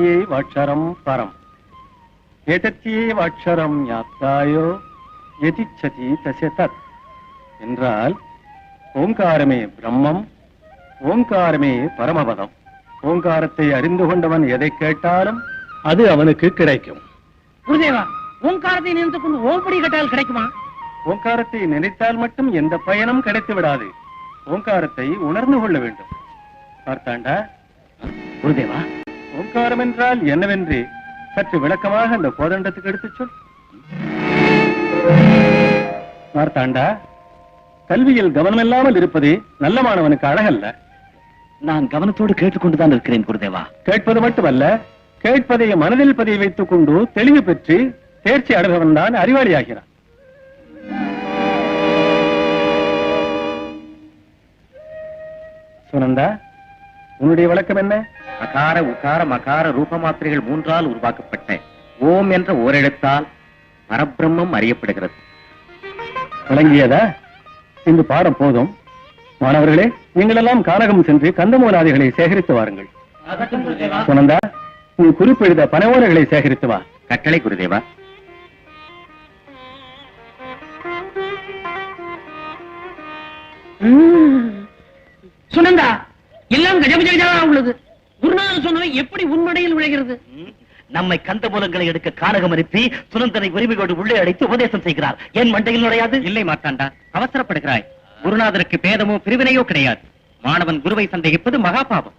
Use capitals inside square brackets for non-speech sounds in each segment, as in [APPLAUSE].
யதிச்சேவக்ஷரம் பரம் எதச்சேவக்ஷரம் ஞாப்தாயோ எதிச்சதி தச என்றால் ஓங்காரமே பிரம்மம் ஓங்காரமே பரமபதம்। ஓங்காரத்தை அறிந்து கொண்டவன் எதை கேட்டாலும் அது அவனுக்கு கிடைக்கும்। குருதேவா ஓங்காரத்தை நினைத்து கொண்டு ஓம்படி கேட்டால் கிடைக்குமா? ஓங்காரத்தை நினைத்தால் மட்டும் எந்த பயனும் கிடைத்து விடாது। ஓங்காரத்தை உணர்ந்து கொள்ள வேண்டும்। பார்த்தாண்டா? குருதேவா ஓங்காரம் என்றால் என்னவென்று சற்று விளக்கமாக அந்த கோதண்டத்துக்கு எடுத்துச் சொல். மார்த்தாண்டா கல்வியில் கவனமில்லாமல் இருப்பது நல்ல மாணவனுக்கு அழகல்ல. நான் கவனத்தோடு கேட்டுக்கொண்டுதான் இருக்கிறேன் குருதேவா. கேட்பது மட்டுமல்ல கேட்பதை மனதில் பதிய வைத்துக் கொண்டு தெளிவு பெற்று தேர்ச்சி அடைபவன் தான் அறிவாளியாகிறான். சுனந்தா உன்னுடைய விளக்கம் என்ன? அகார உகார மகார ரூப மாத்திரைகள் மூன்றால் உருவாக்கப்பட்ட ஓம் என்ற ஓரெழுத்தால் பரபிரம்மம் அறியப்படுகிறது. விளங்கியதா? இந்த பாடம் போதும். மாணவர்களே நீங்களெல்லாம் கானகம் சென்று கந்தமூலாதிகளை சேகரித்து வாருங்கள். சுனந்தா நீ குறிப்பெழுத பனவோலைகளை சேகரித்து வா. கட்டளை குருதேவா. சுனந்தா எல்லாம் கஜ கஜ கஜா உள்ளது. குருநாதன் சொன்னது எப்படி உண்மடையில் விளைகிறது நம்மை கந்த மூலங்களை எடுக்க காரகம் அனுப்பி சுனந்தனை உரிமையோடு உள்ளே அடைத்து உபதேசம் செய்கிறார். என் மண்டையில் நுழையாது? இல்லை மாட்டாண்டா அவசரப்படுகிறாய். குருநாதருக்கு பேதமோ பிரிவினையோ கிடையாது. மாணவன் குருவை சந்தேகிப்பது மகாபாபம்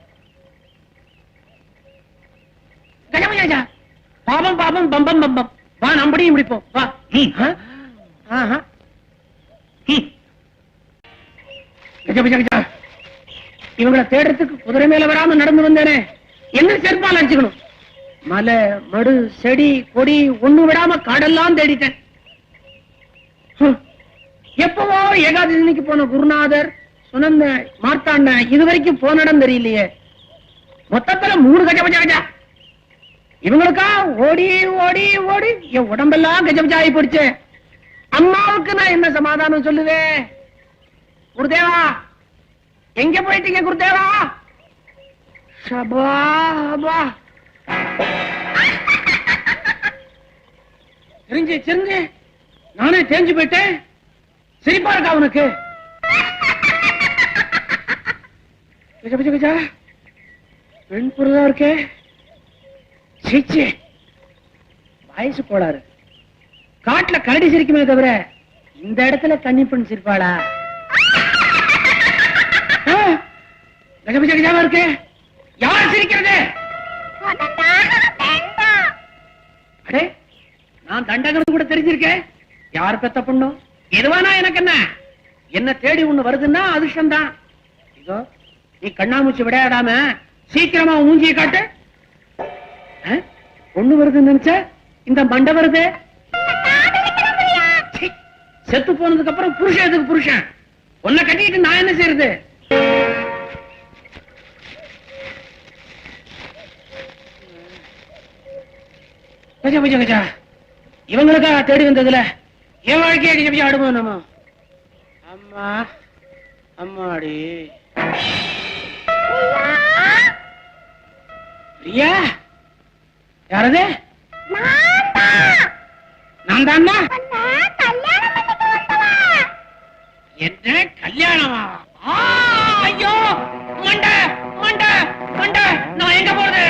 கஜமஜா பாபம் பாபம் பம்பம் பம்பம். வா நம்படியும் முடிப்போம். வா. கஜபஜ கஜா இவங்களை தேடுறதுக்கு குதிரை மேல வராம நடந்து வந்தேனே. என்ன செருப்பால் அடிச்சுக்கணும்? மலை மடு செடி கொடி ஒண்ணு விடாம காடெல்லாம் தேடிட்டேன். எப்பவோ ஏகாதசிக்கு போன குருநாதர் சுனந்த மார்த்தாண்ட இது வரைக்கும் போன இடம் தெரியலையே. மொத்தத்துல மூணு கஜபஜ கஜா. இவங்களுக்கா ஓடி ஓடி ஓடி என் உடம்பெல்லாம் கஜபஜா ஆகி போடுச்சு அம்மாவுக்கு நான் என்ன சமாதானம் சொல்லுவேன்? குருதேவா எங்க போயிட்டீங்க குருதேவா? சபாபா தெரிஞ்சு தெரிஞ்சு நானே தேஞ்சு போயிட்டேன். சிரிப்பா இருக்கா அவனுக்கு கஜா கஜா கஜா. பெண் பொருளா இருக்கே. சீச்சி வயசு கோளாறு. காட்டுல கரடி சிரிக்குமே தவிர இந்த இடத்துல தண்ணி பெண் சிரிப்பாளா ஆ, கஜபஜ கஜாவா இருக்கு? யார் சிரிக்கிறது? அடே நான் தண்டகம் கூட தெரிஞ்சிருக்கேன். யார் பெத்த பொண்ணும் எதுவானா எனக்கு என்ன? என்ன தேடி ஒண்ணு வருதுன்னா அதிர்ஷ்டம் தான் இதோ நீ கண்ணாமூச்சி விளையாடாம சீக்கிரமா மூஞ்சியை காட்டு. ஆ? பொண்ணு வருதுன்னு நினைச்ச? இந்த மண்டை வருது. செத்து போனதுக்கு அப்புறம் புருஷன் எதுக்கு புருஷன்? உன்னை கட்டிக்கிட்டு நான் என்ன செய்யறது கஜா கஜா கஜா இவங்களுக்கா தேடி வந்ததுல என் வாழ்க்கையை கஜா கஜா ஆடுவோம் நம்ம அம்மா அம்மாடி. பிரியா? யாரது? நான் தான்டா என்ன கல்யாணமா? ஐயோ மண்ட மண்ட மண்ட. நான் எங்க போறது?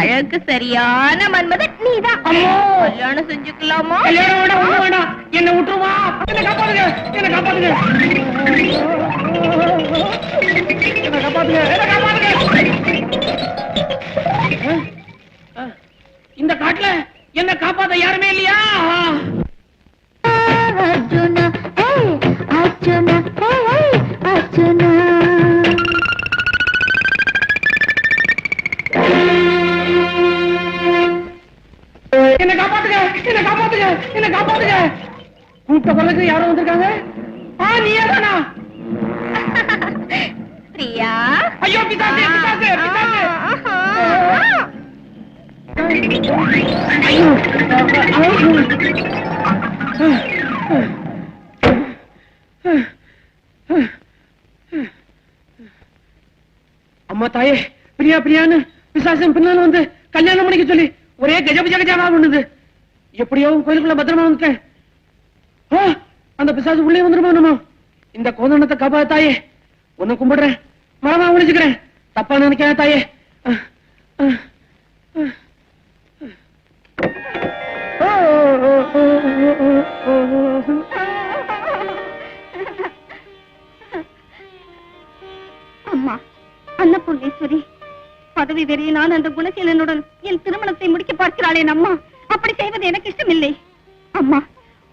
அழகு சரியான மன்மதன் நீதான். அம்மோ! கல்யாணம் செஞ்சுக்கலாமா? என்ன விட்டுருவா. என்ன காப்பாத்துங்க என்ன காப்பாத்துங்க. என்ன காப்பாத்துங்க. அம்மா தாயே பிரியா பிரியான்னு விசாசம் பின்னால வந்து கல்யாணம் பண்ணிக்க சொல்லி ஒரே கஜ கஜ கஜாவா பண்ணுது. எப்படியோ கோயிலுக்குள்ள பத்திரமா வந்துட்டேன். அந்த பிசாசு உள்ளே வந்துருமா நம்ம இந்த கோதண்டத்தை காப்பா தாயே. ஒன்னு கும்பிடுறேன். மரமா ஒழிச்சுக்கிறேன் தப்பா நினைக்கிறேன் தாயே ஆ, ஆ, ஆ. ஓ, ஓ, ஓ, ஓ, ஓ, ஓ. அம்மா அன்னபூர்ணேஸ்வரி பதவி வெறியினால் அந்த குணசீலனுடன் என் திருமணத்தை முடிக்க பார்க்கிறாளேன் அம்மா. அப்படி செய்வது எனக்கு இஷ்டமில்லை. அம்மா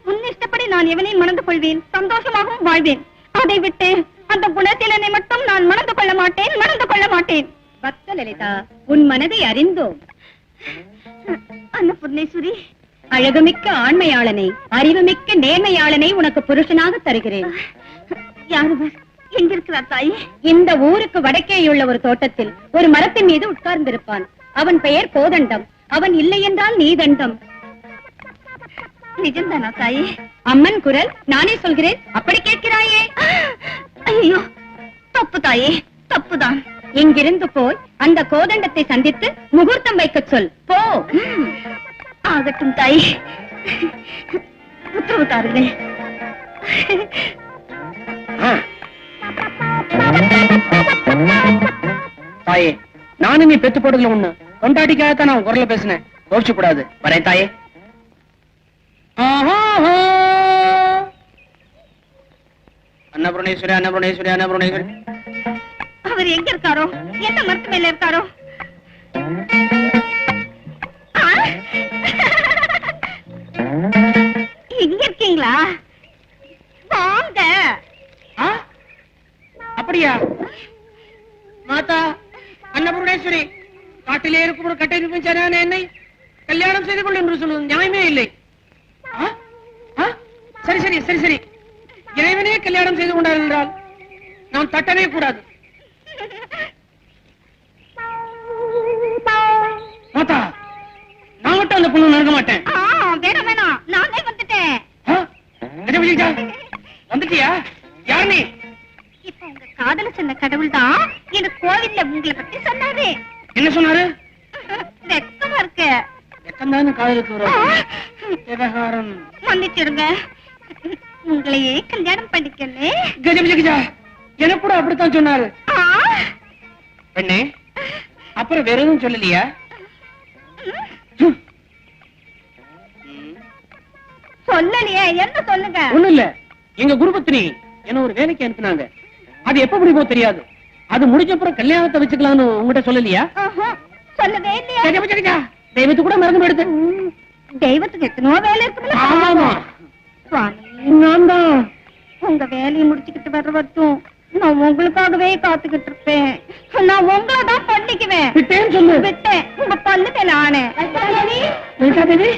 உன் இஷ்டப்படி நான் எவனையும் மணந்து கொள்வேன்? சந்தோஷமாகவும் வாழ்வேன். அதை விட்டு அந்த குணசீலனை மட்டும் நான் மணந்து கொள்ள மாட்டேன் மணந்து கொள்ள மாட்டேன். பக்த லலிதா உன் மனதை அறிந்தோம். அன்னபூர்ணேஸ்வரி. அழகுமிக்க ஆண்மையாளனை அறிவுமிக்க நேர்மையாளனை உனக்கு புருஷனாக தருகிறேன். யாருவர் எங்கிருக்கிறார் தாயே? இந்த ஊருக்கு வடக்கேயுள்ள ஒரு தோட்டத்தில் ஒரு மரத்தின் மீது உட்கார்ந்திருப்பான். அவன் பெயர் கோதண்டம். அவன் இல்லை என்றால் நீ தண்டம் நிஜம்தானா தாயே? அம்மன் குரல் நானே சொல்கிறேன். அப்படி கேட்கிறாயே. ஐயோ தப்பு தாயே தப்புதான். இங்கிருந்து போய் அந்த கோதண்டத்தை சந்தித்து முகூர்த்தம் வைக்கச் சொல். போ. ஆகட்டும் தாயே. உத்தரவு தாருங்கள். தாயே நானும் நீ பெத்து போடுதல ஒண்ணு. கொண்டாட்டிக்காகத்தான் நான் குரல்ல பேசினேன். கோவிச்சு கூடாது வரேன் தாயே. ஆஹா. அன்னபுரணேஸ்வரி அன்னபுரணேஸ்வரி அன்னபுரணேஸ்வரி. அவர் எங்க இருக்காரோ? என்ன மரத்து மேல இருக்காரோ இங்க இருக்கீங்களா? வாங்க. அப்படியா? மாதா அன்னபுரணேஸ்வரி காட்டிலே இருக்கும் கட்டை நிர்மிச்சான என்னை கல்யாணம் செய்து கொள் என்று சொல்லுவது நியாயமே இல்லை. சரி சரி சரி சரி. இறைவனே கல்யாணம் செய்து கொண்டார் என்றால் நான் தட்டவே கூடாது. மாதா நான் மட்டும் அந்த பொண்ணு நடக்க மாட்டேன். ஆ, வேணாம் வேணாம். நானே வந்துட்டேன். வந்துட்டியா? யார் நீ? இப்ப உங்க காதல சொன்ன கடவுள் தான் எனக்கு கோவில்ல உங்களை பத்தி சொன்னாரு. என்ன சொன்னாரு? வெக்கமா இருக்கு. எத்தந்தான காதலுக்கு வரும். விவகாரம். மன்னிச்சிருங்க உங்களையே கல்யாணம் பண்ணிக்கணும் கஜபதிஜா எனக்கு கூட அப்படித்தான் சொன்னாரு? பெண்ணே அப்புறம் வேற எதுவும் சொல்லலையா? சொல்லலையே என்ன சொல்லுங்க? ஒண்ணும் இல்ல. எங்க குருபத்தினி என்ன ஒரு வேலைக்கு அனுப்புனாங்க. அது எப்ப முடியுமோ தெரியாது. அது முடிஞ்ச அப்புறம் கல்யாணத்தை வச்சுக்கலாம்னு உங்ககிட்ட சொல்லலையா? சொல்லவே இல்லையா. தெய்வத்து கூட மறந்து ம், தெய்வத்துக்கு எத்தனோ வேலை இருக்குல்ல நான் தான் உங்க வேலையை முடிச்சுக்கிட்டு வர்ற வரைக்கும் நான் உங்களுக்காகவே காத்துக்கிட்டு இருப்பேன். நான் உங்களை தான் பண்ணிக்குவேன். விட்டேன்னு சொல்லு. விட்டேன். உங்க பல்லு மேல ஆனே லலிதா தேவி?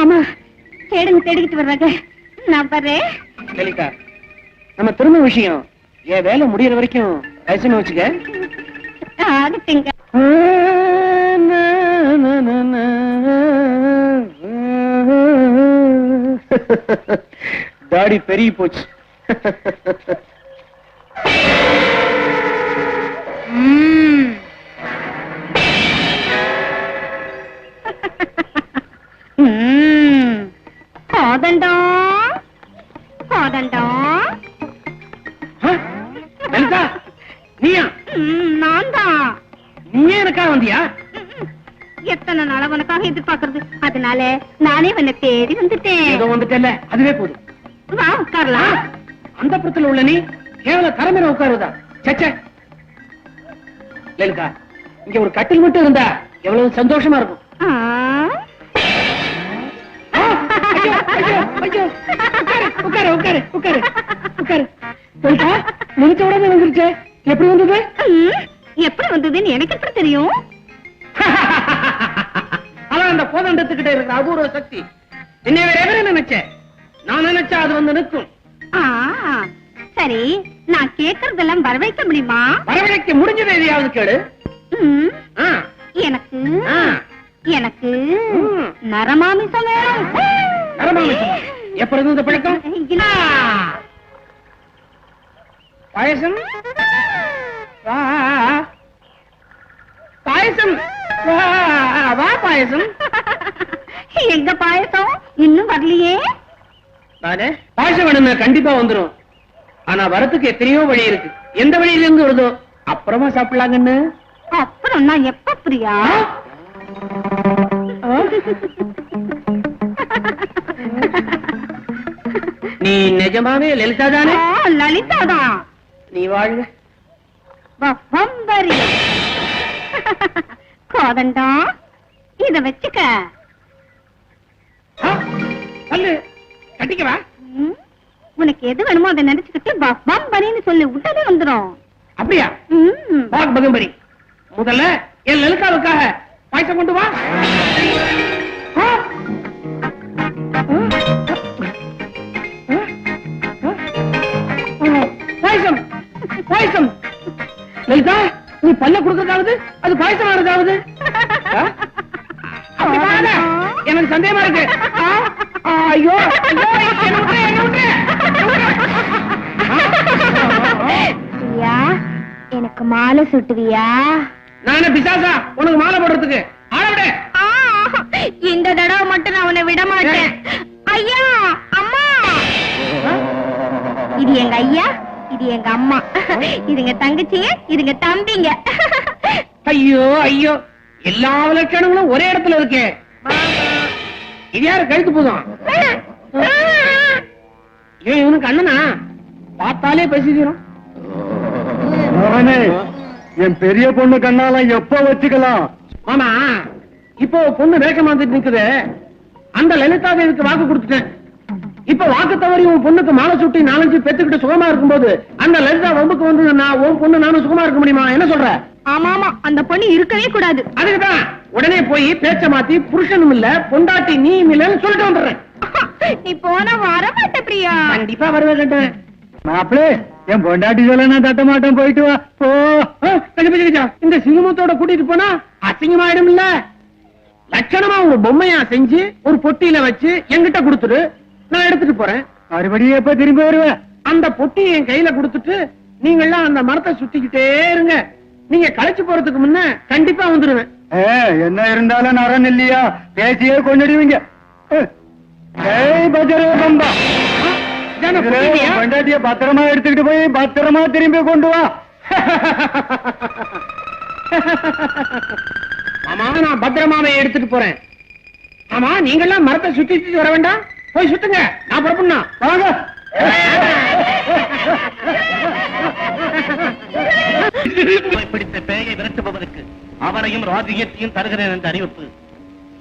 ஆமா. தேடுங்க தேடிக்கிட்டு வர்றாங்க. நான் வர்றேன். லலிதா நம்ம திரும்ப விஷயம் என் வேலை முடியற வரைக்கும் வயசுன்னு வச்சுக்க. ஆகட்டுங்க. [LAUGHS] தாடி பெரிய போச்சு. [LAUGHS] கோதண்டா? ஆ? லலிதா நீயா? ம், நான் தான் நீயே எனக்கா வந்தியா? எத்தனை நாளா உனக்காக எதிர்பார்க்கறது? அதனால நானே உன்னை தேடி வந்துட்டேன். ஏதோ வந்துட்டல அதுவே போதும். வா உட்காரலாம். அந்த புறத்துல உள்ள நீ? கேவல தரமேல உட்காருதா? சச்சே. லலிதா இங்க ஒரு கட்டில் மட்டும் இருந்தா எவ்வளவு சந்தோஷமா இருக்கும். எப்படி வந்தது? எப்படி வந்ததுன்னு எனக்கு எப்படி தெரியும்? அபூர்வ சக்தி. என்னை வேற நினைச்சேன் நான் நினைச்சா அது வந்து நிற்கும். சரி நான் கேக்குறதெல்லாம் வரவைக்க முடியுமா? வரவழைக்க முடிஞ்சது எதையாவது கேடு எனக்கு. எனக்கு. நரமாமிசம் வேணும். நரமாமிசமா? எப்ப இருந்து இந்த பழக்கம். பாயசம்? வா. பாயசம். வா. பாயசம். எங்க பாயசம்? இன்னும் வரலையே. பாயசம் வேணும்னா கண்டிப்பா வந்துரும். ஆனா வரத்துக்கு எத்தனையோ வழி இருக்கு. எந்த வழியில இருந்து வருதோ அப்புறமா சாப்பிடலாங்கன்னு. அப்புறம் நான் எப்ப பிரியா? நீ நிஜமாவே லலிதா தானே? லலிதாதான் நீ வாழ்க. வம்பரி கோதண்டா இத வச்சுக்க. கட்டிக்கவா? உனக்கு எது வேணுமோ அதை நினைச்சுக்கிட்டு வம்பரின்னு சொல்லி உடனே வந்துரும் அப்படியா. பாக் பகம்பரி முதல்ல என் லலிதாவுக்காக பாயசம் கொண்டு வா. பாயசம் பாயசம் லலிதா நீ பல்ல கொடுக்கறதாவது அது பாயசம் ஆனதாவது ஆ? அப்படி பாருங்க. எனக்கு சந்தேகமா இருக்கு ஐயோ. பிரியா எனக்கு மாலை சுட்டுவியா? நானே பிசாசா உனக்கு மாலை போடுறதுக்கு. ஆள விடு. இந்த தடவை மட்டும் நான் உன்னை விட மாட்டேன். ஐயா அம்மா. இது எங்க ஐயா இது எங்க அம்மா. இதுங்க தங்கச்சிங்க இதுங்க தம்பிங்க. ஐயோ ஐயோ. எல்லா லட்சணங்களும் ஒரே இடத்துல இருக்கே. இது யாரு? கழுத்து போதும். ஏன் இவனுக்கு அண்ணனா? பார்த்தாலே பேசிக்கிறோம். என் பெரிய பொண்ணு கண்ணாலாம் எப்ப வச்சுக்கலாம்? மாமா இப்போ பொண்ணு வேஷம் வந்துட்டு நிக்குது. அந்த லலிதா தேவிக்கு வாக்கு கொடுத்துட்டேன். இப்ப வாக்கு தவறி உன் பொண்ணுக்கு மாலை சுட்டி நாலஞ்சு பெத்துக்கிட்டு சுகமா இருக்கும்போது அந்த லலிதா வம்புக்கு வந்து நான் உன் பொண்ணு நானும் சுகமா இருக்க முடியுமா? என்ன சொல்ற? ஆமா ஆமா அந்த பொண்ணு இருக்கவே கூடாது. அதுக்குதான். உடனே போய் பேச்ச மாத்தி புருஷனும் இல்ல பொண்டாட்டி நீ இல்லன்னு சொல்லிட்டு வந்துடுறேன். நீ போனா வர மாட்ட பிரியா. கண்டிப்பா வருவேன் மாப்பிளே என் பொண்டாட்டி சொல்ல நான் தட்ட மாட்டேன் போயிட்டு வா. போ. இந்த சிங்கமத்தோட கூட்டிட்டு போனா அசிங்கமாயிடும் இல்ல? லட்சணமா ஒரு பொம்மையா செஞ்சு ஒரு பொட்டியில வச்சு என்கிட்ட கொடுத்துரு. நான் எடுத்துட்டு போறேன். மறுபடியும் எப்ப திரும்பி வருவேன் அந்த பொட்டியை என் கையில கொடுத்துட்டு நீங்க எல்லாம் அந்த மரத்தை சுத்திக்கிட்டே இருங்க. நீங்க களைச்சு போறதுக்கு முன்ன கண்டிப்பா வந்துருவேன். என்ன இருந்தாலும் நரன் இல்லையா? பேசியே கொண்டுடுவீங்க பொண்டாட்டிய பத்திரமா எடுத்துக்கிட்டு போய் பத்திரமா திரும்பி கொண்டு வா. ஆமா நான் பத்திரமாவை எடுத்துட்டு போறேன். ஆமா நீங்க எல்லாம் மரத்தை சுத்தி சுத்தி வர வேண்டாம். போய் சுத்துங்க. நான் புறப்படணும். வாங்க. [LAUGHS] பிடித்த பேயை விரட்டுபவருக்கு அவரையும் ராஜ்யத்தையும் தருகிறேன் என்ற அறிவிப்பு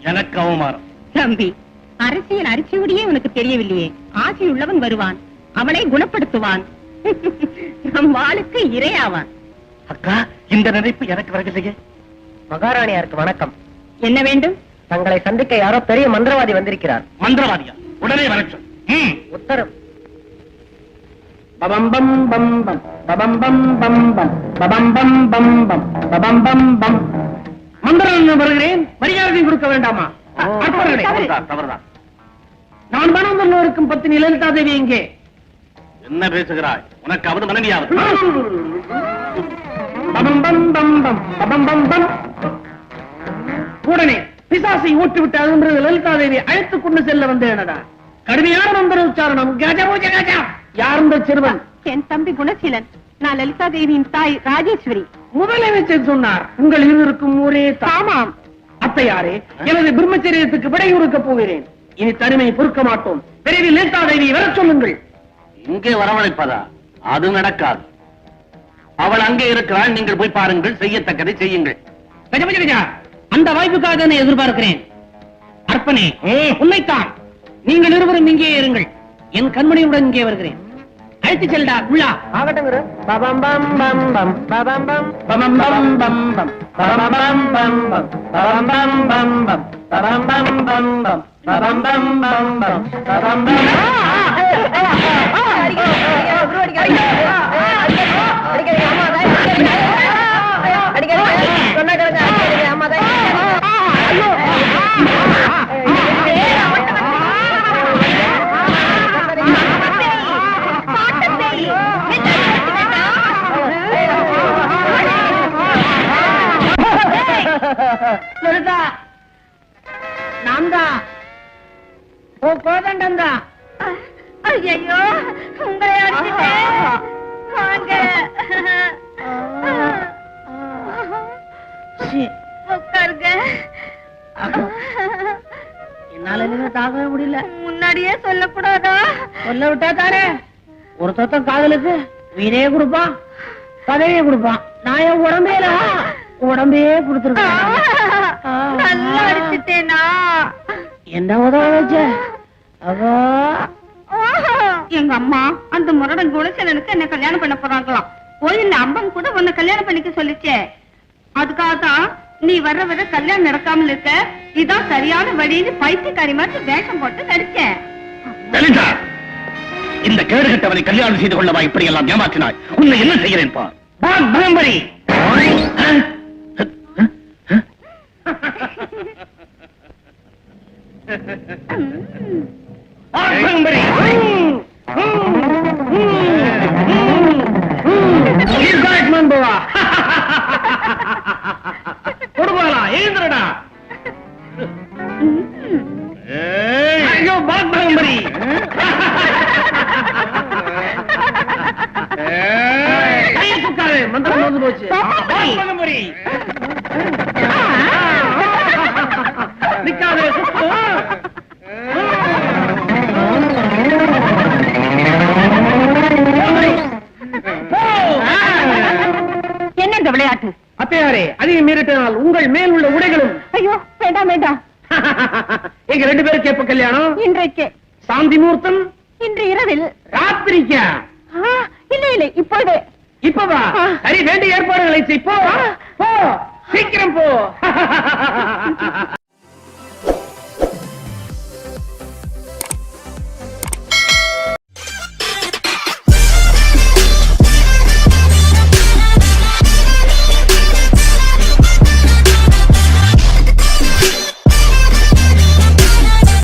எனக்கு அவமானம். தம்பி அரசியல் அரிசியுடையே உனக்கு தெரியவில்லையே. ஆசை உள்ளவன் வருவான் அவனை குணப்படுத்துவான். நம் வாளுக்கு இரையாவான். அக்கா இந்த நினைப்பு எனக்கு வரவில்லையே. மகாராணியாருக்கு வணக்கம். என்ன வேண்டும்? தங்களை சந்திக்க யாரோ பெரிய மந்திரவாதி வந்திருக்கிறார். மந்திரவாதியா? உடனே வரட்டும். உத்தரவு. பபம் பம் பம் பம் பபம் பம் பம் பம் பபம் பம் பம் பம் பபம் பம் பம் மந்திரம் வருகிறேன். மரியாதை கொடுக்க வேண்டாமா? தவறுதான் நான் மனம் இருக்கும் பத்தினி லலிதா தேவி இங்கே என்ன பேசுகிறாய்? உனக்கு அவரு மனைவியாவது. பபம் பம் பம் பம் பபம் பம் பம் உடனே பிசாசை ஊற்றிவிட்டு அகன்றது லலிதா தேவி அழைத்துக் கொண்டு செல்ல வந்தேனடா. கடுமையான மந்திர உச்சாரணம். கஜபூஜ கஜா யார் இந்த சிறுவன்? என் தம்பி குணசீலன். நான் லலிதா தேவியின் தாய் ராஜேஸ்வரி. முதலமைச்சர் சொன்னார் உங்கள் இருவருக்கும் ஒரே தாய். ஆமாம். அத்தையாரே எனது பிரம்மச்சரியத்துக்கு விடையுறுக்க போகிறேன். இனி தனிமை பொறுக்க மாட்டோம். விரைவில் லலிதா தேவி வரச் சொல்லுங்கள். இங்கே வரவழைப்பதா? அது நடக்காது. அவள் அங்கே இருக்கிறாள் நீங்கள் போய் பாருங்கள் செய்யத்தக்கதை செய்யுங்கள். கஜா அந்த வாய்ப்புக்காக தானே எதிர்பார்க்கிறேன். அர்ப்பனே உண்மைத்தான் நீங்கள் இருவரும் இங்கே இருங்கள். என் கண்மணியுடன் இங்கே வருகிறேன். அழைத்து செல்டா உள்ளா ஆகட்டும் குரு பபம் பம் பம் பம் பபம் பம் பம் பம் பம் பம் பபம் பம் பம் பம் பபம் பம் பம் பம் பபம் பம் பம் பம் பபம் பம் பம் பம் பபம் பம் நிறுத்தா நான் தான் ஓ கோதண்டம் தான் ஐயோ உங்களை அடிச்சுட்டேன். வாங்க. உட்காருங்க. என்னால நீங்க தாங்கவே முடியல. முன்னாடியே சொல்லக்கூடாதா? சொல்ல விட்டா தானே? ஒரு சொத்தம் காதலுக்கு உயிரே கொடுப்பான் பதவியே கொடுப்பான். நான் என் உடம்பேல? கொடுத்துருக்கேன் என்ன உதவ அவா. எங்க அம்மா அந்த முரடன் குணசேலனுக்கு என்ன கல்யாணம் பண்ண போறாங்களாம் கோயில்ல அம்பம் கூட உன்னை கல்யாணம் பண்ணிக்க சொல்லிச்சே. அதுக்காக தான் நீ வர்ற வர கல்யாணம் நடக்காமல் இருக்க. இதான் சரியான வழின்னு பைத்தியக்காரி மாதிரி வேஷம் போட்டு நடிச்சேன் இந்த கேடுகட்டவனை கல்யாணம் செய்து கொள்ளவா இப்படி எல்லாம் ஏமாற்றினாய்? உன்னை என்ன செய்கிறேன் பார்? பகம்பரி மேல் உள்ள உடைகளும். ஐயோ வேண்டாம் வேண்டாம். [LAUGHS] எங்க ரெண்டு பேருக்கு எப்ப கல்யாணம்? இன்றைக்கு. சாந்தி முகூர்த்தம் இன்று இரவில். ராத்திரிக்கா? இல்லை இல்லை இப்பொழுது. இப்பவா. சரி வேண்டிய ஏற்பாடுகளை போ. சீக்கிரம் போ. [LAUGHS]